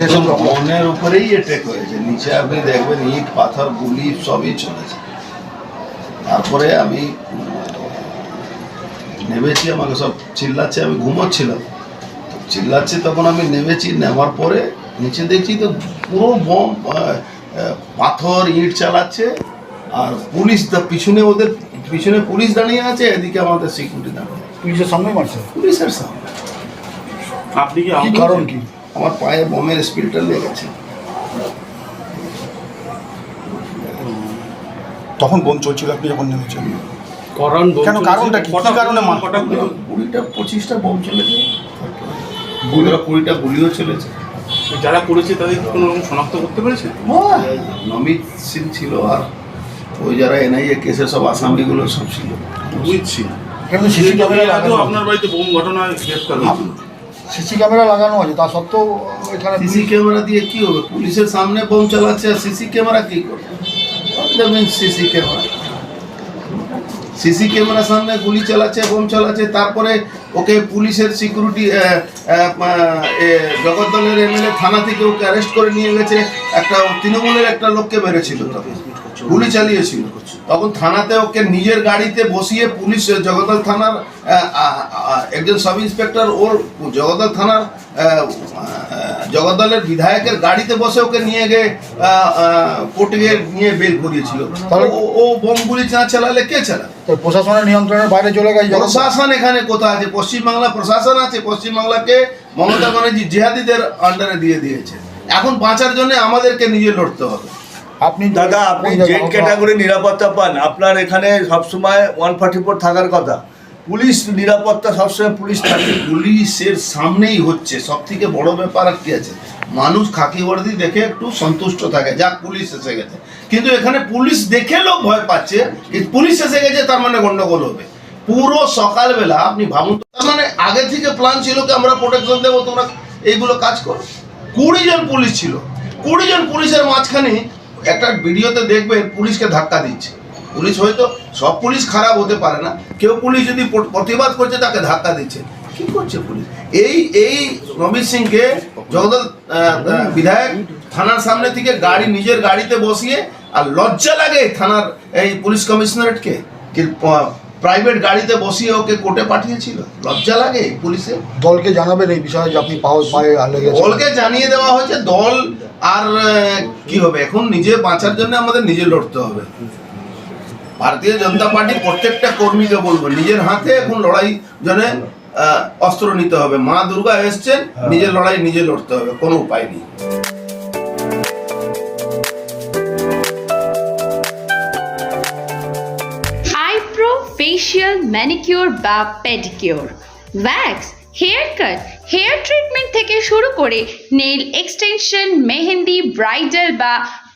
মনের উপরেই অ্যাটেক হয়েছে নিচে আপনি দেখবেন ইট পাথর গুলি সবই চলেছে। তারপরে আমি নেমেছি আমাকে সব চিল্লাচ্ছে আমি ঘুমোচ্ছিলাম। চিল্লাচ্ছে তখন আমি নেমেছি নেওয়ার পরে নিচে দেখছি তো পুরো বম পাথর ইট চালাচ্ছে আর পুলিশ পিছনে ওদের পিছনে পুলিশ দাঁড়িয়ে আছে এদিকে আমাদের সিকিউরিটি দাঁড়িয়ে আছে। পুলিশের সামনে মারছে? পুলিশের সামনে। আপনি কি কারণ কি? আমার পায়ে বমের স্পিলটা লেগেছে তখন বোন চলছিল আপনি যখন নেমেছেন? কারণ কেন, কারণটা কি? কি কারণে মার- কুড়িটা পঁচিশটা বম চলেছে। কুড়িটা? কুড়িটা গুলিও চলেছে। যারা করেছে তাদের কোনো রকম শনাক্ত করতে পেরেছে? নমিত সিং ছিল আর ওই যারা এনআইএ কেসের সব আসামিগুলো সব ছিল। বুঝছি সিসি ক্যামেরা আপনার বাড়িতে বোম ঘটনা সিসি ক্যামেরা লাগানো আছে, তা সত্ত্বেও এখানে সিসি ক্যামেরা দিয়ে কি হবে? পুলিশের সামনে বোম চালাচ্ছে আর সিসি ক্যামেরা কি করবে? CC camera. সিসি ক্যামেরার সামনে গুলি চালাচ্ছে, বোম চালাচ্ছে, তারপরে ওকে পুলিশের সিকিউরিটি জগদ্দলের এমএলএ থানা থেকে ওকে অ্যারেস্ট করে নিয়ে গেছে। একটা তৃণমূলের একটা লোককে মেরেছিল গুলি চালিয়েছিল। তখন থানাতে ওকে নিজের গাড়িতে বসিয়ে পুলিশ জগদ্দল থানার একজন সাব ইন্সপেক্টর ওর জগদ্দল থানার জগদ্দলের বিধায়কের গাড়িতে বসে ওকে নিয়ে গিয়ে কোর্টে গিয়ে নিয়ে বের করিয়েছিল। তাহলে- ও- ও বোমগুলি না চালালে কে চালাবে? প্রশাসনের নিয়ন্ত্রণের বাইরে চলে গেছে প্রশাসন এখানে কোথায় আছে? পশ্চিমবাংলা প্রশাসন আছে। পশ্চিমবাংলাকে মমতা ব্যানার্জি জেহাদিদের আন্ডারে দিয়ে দিয়েছে। এখন বাঁচার জন্য আমাদেরকে নিজে লড়তে হবে। আপনি দাদা আপনি জেড ক্যাটাগরি নিরাপত্তা পান আপনার এখানে সবসময় ওয়ান ফর্টি ফোর থাকার কথা। পুলিশ নিরাপত্তা সবসময় পুলিশ থাকে। পুলিশের সামনেই হচ্ছে। সব থেকে বড় ব্যাপার আর কি আছে? মানুষ খাকি বর্দি দেখে একটু সন্তুষ্ট থাকে। যাক, পুলিশ এসে গেছে। কিন্তু এখানে পুলিশ দেখে লোক ভয় পাচ্ছে। পুলিশ এসে গেছে, তার মানে গন্ডগোল হবে। পুরো সকালবেলা আপনি ভাবুন তার মানে আগে থেকে প্ল্যান ছিল কি আমরা প্রোটেকশন দেবো, তোমরা এইগুলো কাজ করো? কুড়ি জন পুলিশ ছিল। কুড়ি জন পুলিশের মাঝখানে একটা ভিডিওতে দেখবেন পুলিশকে ধাক্কা দিচ্ছে। পুলিশ হয়তো সব পুলিশ খারাপ হতে পারে না। কেউ পুলিশ যদি প্রতিবাদ করছে তাকে ধাক্কা দিচ্ছে। কি করছে পুলিশ? এই এই রবীর সিংকে জগদল বিধায়ক থানার সামনে থেকে গাড়ি নিজের গাড়িতে বসিয়ে আর লজ্জা লাগে থানার এই পুলিশ কমিশনারেটকে কি প্রাইভেট গাড়িতে বসিয়ে ওকে কোর্টে পাঠিয়েছিল। লজ্জা লাগে পুলিশে। দলকে জানাবেন এই বিষয়ে যে আপনি পাও পায়ে দলকে জানিয়ে দেওয়া হয়েছে দল আর কি হবে? এখন নিজে বাঁচার জন্য আমাদের নিজে লড়তে হবে। ভারতীয় জনতা পার্টি প্রত্যেকটা কর্মীকে বলব নিজের হাতে এখন লড়াই জন্য আহ, অস্ত্র নিতে হবে। মা দুর্গা এসছেন নিজের লড়াই নিজে লড়তে হবে কোনো উপায় নেই। আইব্রো ফেশিয়াল ম্যানিকিউর বা pedicure wax hair cut hair treatment থেকে শুরু করে নেল এক্সটেনশন মেহেন্দি ব্রাইডাল বা